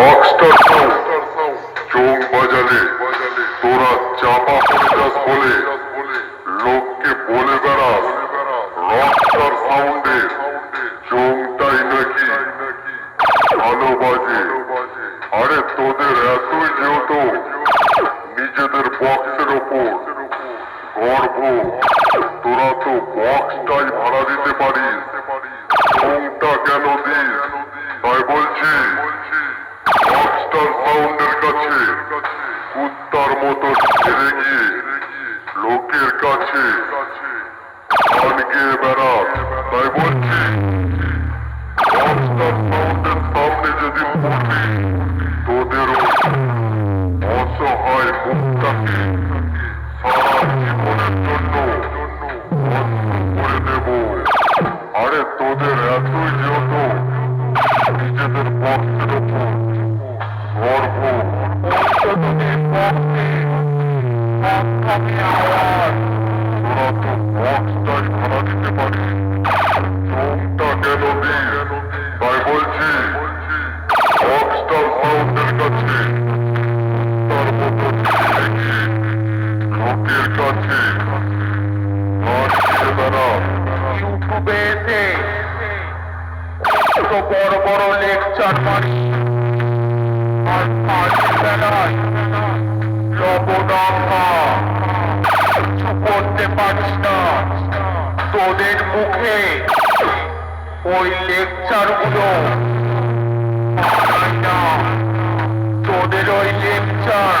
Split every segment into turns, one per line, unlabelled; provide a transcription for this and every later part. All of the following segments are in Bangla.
রকস্টার চোখ বাজালে, তোরা চাপা পড়ে বলে লোককে বলে বেড়াস। রকস্টার সাউন্ডের চোখটাই নাকি ভালো বাজে। আরে তোদের এতই যেহেতু নিজেদের বক্সের ওপর গর্ব, তোরা তো বক্সটাই ভাড়া দিতে পারিস চোখটা কেন দিস তাই বলছি রকস্টার সাউন্ডের কাছে কুত্তার মতো ছেড়ে গিয়ে লোকের কাছে তাই বলছি সামনে যেদিন পড়বি তোদের ওই অসহায় মুখটাকে। সারা জীবনের জন্য আরে তোদের এতই যেহেতু, নিজেদের বক্সের ওপর কাছে
ইউটিউবে এসে তো বড় বড় লেকচার মারি আর ফাঁসি বেলায় করতে পারিস না। তোদের মুখে ওই লেকচারগুলো তোদের ওই লেকচার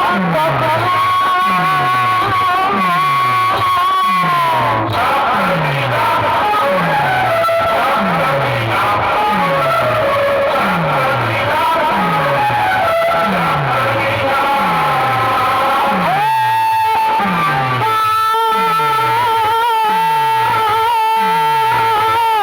Thank you.